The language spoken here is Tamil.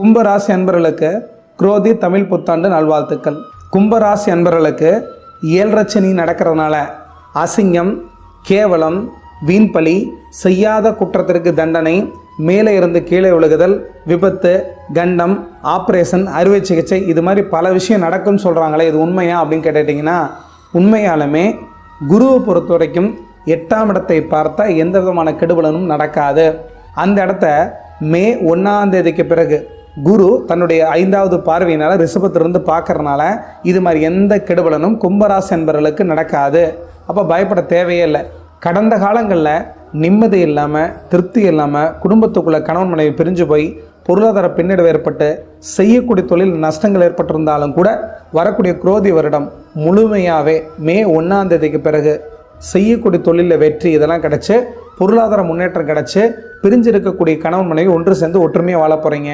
கும்பராசி அன்பர்களுக்கு குரோதி தமிழ் புத்தாண்டு நல்வாழ்த்துக்கள். கும்பராசி அன்பர்களுக்கு ஏழரச்சனி நடக்கிறதுனால அசிங்கம் கேவலம் வீண்பழி செய்யாத குற்றத்திற்கு தண்டனை மேலே இருந்து கீழே விழுகுதல் விபத்து கண்டம் ஆப்ரேஷன் அறுவை சிகிச்சை இது மாதிரி பல விஷயம் நடக்கும்னு சொல்கிறாங்களே இது உண்மையா அப்படின்னு கேட்டுட்டிங்கன்னா உண்மையாலுமே குருவை பொறுத்த வரைக்கும் எட்டாம் இடத்தை பார்த்தா எந்த விதமான கெடுபலனும் நடக்காது. அந்த இடத்த மே ஒன்றாம் தேதிக்கு பிறகு குரு தன்னுடைய ஐந்தாவது பார்வையினால் ரிஷபத்திலிருந்து பார்க்கறனால இது மாதிரி எந்த கெடுபலனும் கும்பராசி என்பவர்களுக்கு நடக்காது. அப்போ பயப்பட தேவையே இல்லை. கடந்த காலங்களில் நிம்மதி இல்லாமல் திருப்தி இல்லாமல் குடும்பத்துக்குள்ளே கணவன் மனைவி பிரிஞ்சு போய் பொருளாதார பின்னடைவு ஏற்பட்டு செய்யக்கூடிய தொழில் நஷ்டங்கள் ஏற்பட்டிருந்தாலும் கூட வரக்கூடிய குரோதி வருடம் முழுமையாகவே மே ஒன்றாம் தேதிக்கு பிறகு செய்யக்கூடிய தொழிலில் வெற்றி இதெல்லாம் கிடச்சி பொருளாதார முன்னேற்றம் கிடச்சி பிரிஞ்சு இருக்கக்கூடிய கணவன் மனைவி ஒன்று சேர்ந்து ஒற்றுமையாக வாழ போகிறீங்க